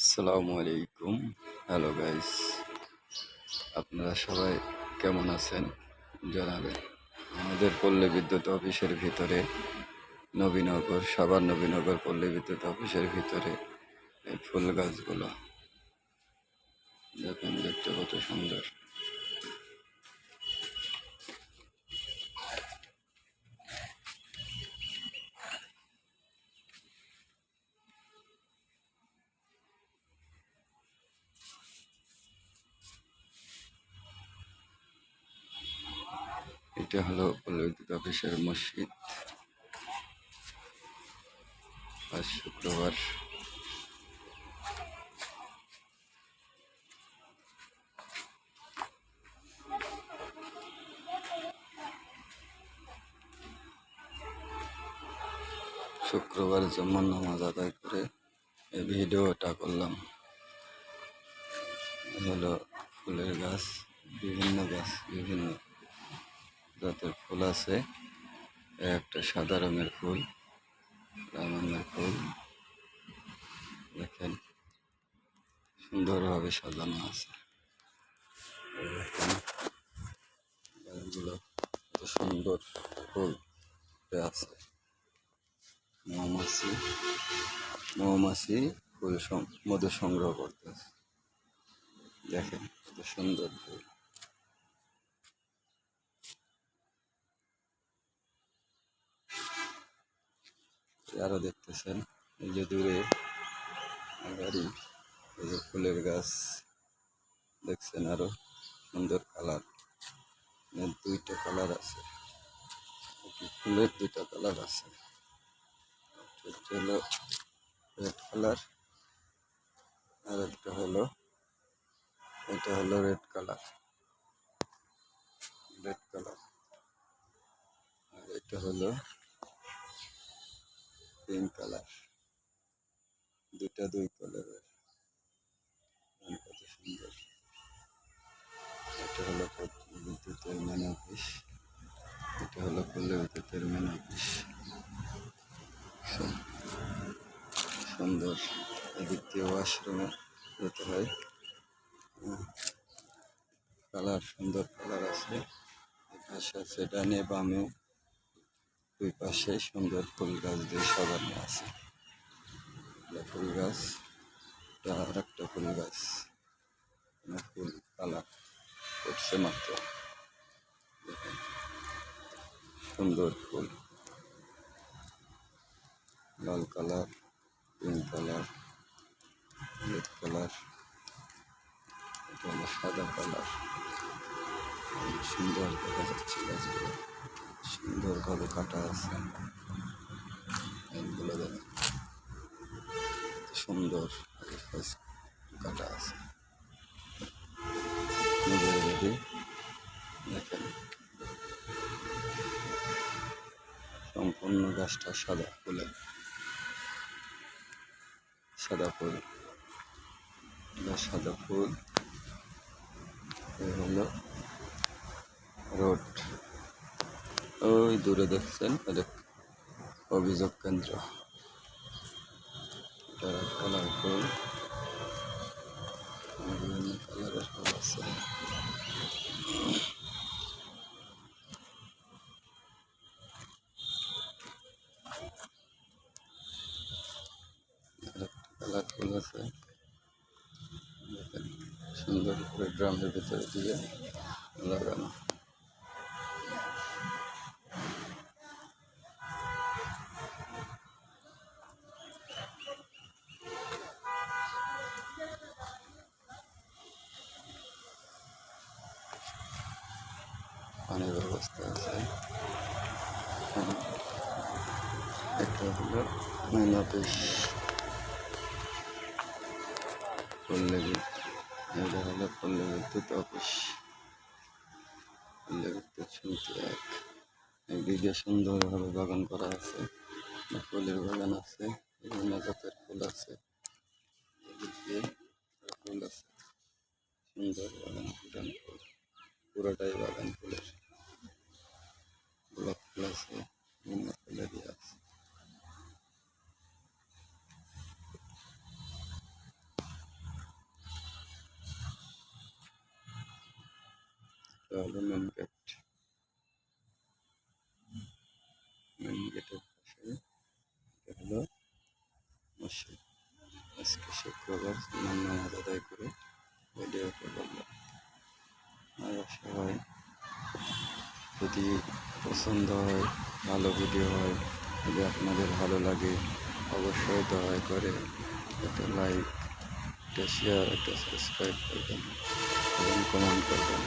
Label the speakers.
Speaker 1: আসসালামু আলাইকুম। Hello guys আপনারা সবাই কেমন আছেন? জানাবেন। আমাদের পল্লী বিদ্যুৎ অফিসের ভিতরে, নবীনগর, সাবার নবীনগর পল্লী বিদ্যুৎ অফিসের ভিতরে এই ফুল গাছগুলো। দেখুন দেখতে কত সুন্দর। এটা হলো পল্লী বিদ্যুৎ অফিসের মসজিদ। আজ শুক্রবার। শুক্রবার জম্মার নামাজ আদায় করে এই ভিডিওটা করলাম। হলো ফুলের গাছ, বিভিন্ন গাছ, বিভিন্ন জাতের ফুল আছে। একটা সাদা রঙের ফুল লাল রঙের ফুল। দেখেন, সুন্দরভাবে সাজানো আছে। কত সুন্দর ফুল আছে। মৌমাছি মৌমাছি ফুল মধু সংগ্রহ করতেছে। দেখেন, কত সুন্দর ফুল। আরও দেখতেছেন, এই যে দূরে গাড়ি এই যে ফুলের গাছ দেখছেন আরও সুন্দর কালার। দুইটা কালার আছে। ফুলের দুইটা কালার আছে। হলো রেড কালার আর একটা হলো, এটা হলো রেড কালার রেড কালার আর এটা হলো পিঙ্ক কালার। দুটা দুই কালারের। কত সুন্দর। এটা হলো বিদ্যুতের মেন অফিস। এটা হলো পল্লী বিদ্যুতের মেন অফিস। সুন্দর। এদিক দিয়ে ওয়াশরুমে যেতে হয়। কালার সুন্দর কালার আছে। পাশে আছে ডানে বামে। দুই পাশে সুন্দর ফুল গাছ দিয়ে সাজানো আছে। ফুল গাছ আর একটা ফুল গাছ। ফুল কালার করছে মাত্র। সুন্দর ফুল। লাল কালার, পিঙ্ক কালার, হলুদ কালার, এটা সাদা কালার। সুন্দর দেখা যাচ্ছে গাছগুলো। সুন্দরভাবে কাটা আছে। এইগুলো দেখেন সুন্দর কাটা আছে। দেখেন। সম্পূর্ণ গাছটা সাদা ফুলে। সাদা ফুল। সাদা ফুল। হলো রোড। ওই দূরে দেখছেন অভিযোগ কেন্দ্র। ফুল আছে। কালার ফুল আছে। সুন্দর করে ড্রামের ভিতরে দিয়ে লাগানো। পানির ব্যবস্থা আছে। একটা হলো মেন অফিস পল্লী বিদ্যুৎ এটা হলো পল্লী বিদ্যুৎ অফিস পল্লী বিদ্যুৎ শুনতে এক একদিকে সুন্দরভাবে বাগান করা আছে। ফুলের বাগান আছে, বিভিন্ন জাতের ফুল আছে। এদিক ফুল আছে। সুন্দর বাগান ফুটানো ফুল, পুরোটাই বাগান ফুলের। প্লাসে নিম্ন ফেলে দিয়ে তাহলে মেন গেট মেন গেটের পাশে এটা হলো আজকে শুক্রবার সুনাম আদায় করে ভিডিওটা করলাম আর সবাই যদি পছন্দ হয়, ভালো ভিডিও হয়, যদি আপনাদের ভালো লাগে, অবশ্যই দয়া করে একটা লাইক একটা শেয়ার একটা সাবস্ক্রাইব করবেন এবং কমেন্ট করবেন।